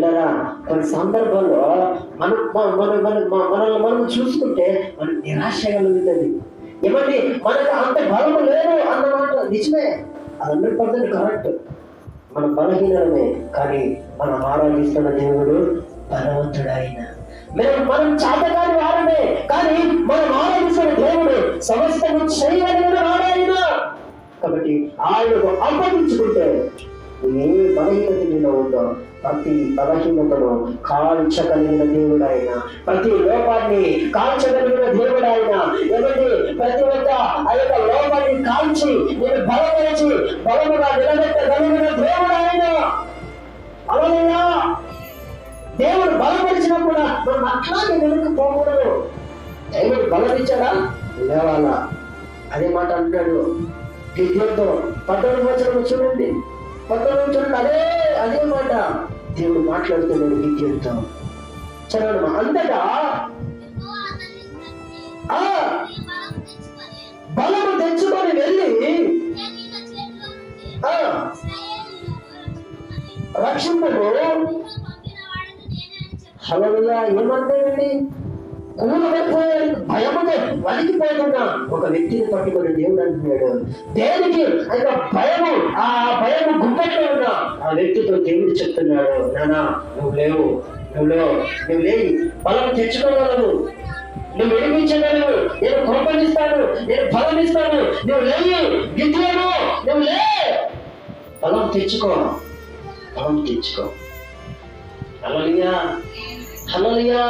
పిల్లరా కొన్ని సందర్భంలో మన మన మన మన- మనల్ని మనం చూసుకుంటే మనం నిరాశ కలుగుతుంది. ఏమండి? మనకు అంత బలం లేదు అన్నమాట నిజమే. అది హండ్రెడ్ పర్సెంట్ కరెక్ట్. మన బలహీనమే కానీ మనం ఆరాధిస్తున్న దేవుడు బలవంతుడైన. మేము మనం చేతకాని వారమే కానీ మనం ఆరాధిస్తున్న దేవుడు సమస్తము చేయగలిగిన వాడాయన కాబట్టి ఆయనకు అప్పగించుకుంటే ఏ బలహీనత మీద ఉందో ప్రతి బలహీనతను కాల్చగలిగిన దేవుడు ఆయన ప్రతి లోపాన్ని కాల్చగలిగిన దేవుడు ఆయన ఏమండి ప్రతి ఒక్క ఆ యొక్క లోపాన్ని కాల్చి నేను బలపరిచి బలముగా నిలబెట్టగలిగిన దేవుడు ఆయన అలలుయా దేవుడు బలపరిచినప్పుడు మనం అట్లాగే వెనక్కి పోకూడదు. దేవుడు బలపరిచాడా లేవాలా? అదే మాట అంటాడు గిద్యంతో పట్టణ వచ్చిన చూడండి. పద్దెనిమిది చూడండి అదే అదే మాట దేవుడు మాట్లాడుతున్నాడు గిద్యంతో చదవడం అంతటా ఆ తెచ్చుకొని, బలము తెచ్చుకొని వెళ్ళి మిద్యానీయుల హలో ఆ ఏమంటాడండి కూలబడిపోయే భయముతో వణికిపోతున్నా ఒక వ్యక్తిని పట్టుకొని దేవుడు అంటున్నాడు. దేనికి? ఆయన భయము ఆ భయము గుంపెట్లో ఉన్నా ఆ వ్యక్తితో దేవుడు చెప్తున్నాడు నానా నువ్వు లేవు నువ్వు లేవు నువ్వు లేని బలం తెచ్చుకోగలవు నువ్వు విడిపించగలవు నేను కృపణిస్తాను నేను బలం ఇస్తాను నువ్వు లేవు గిద్దేను నువ్వు లే. బలం తెచ్చుకో బలం తెచ్చుకో. హలలియా హలలియా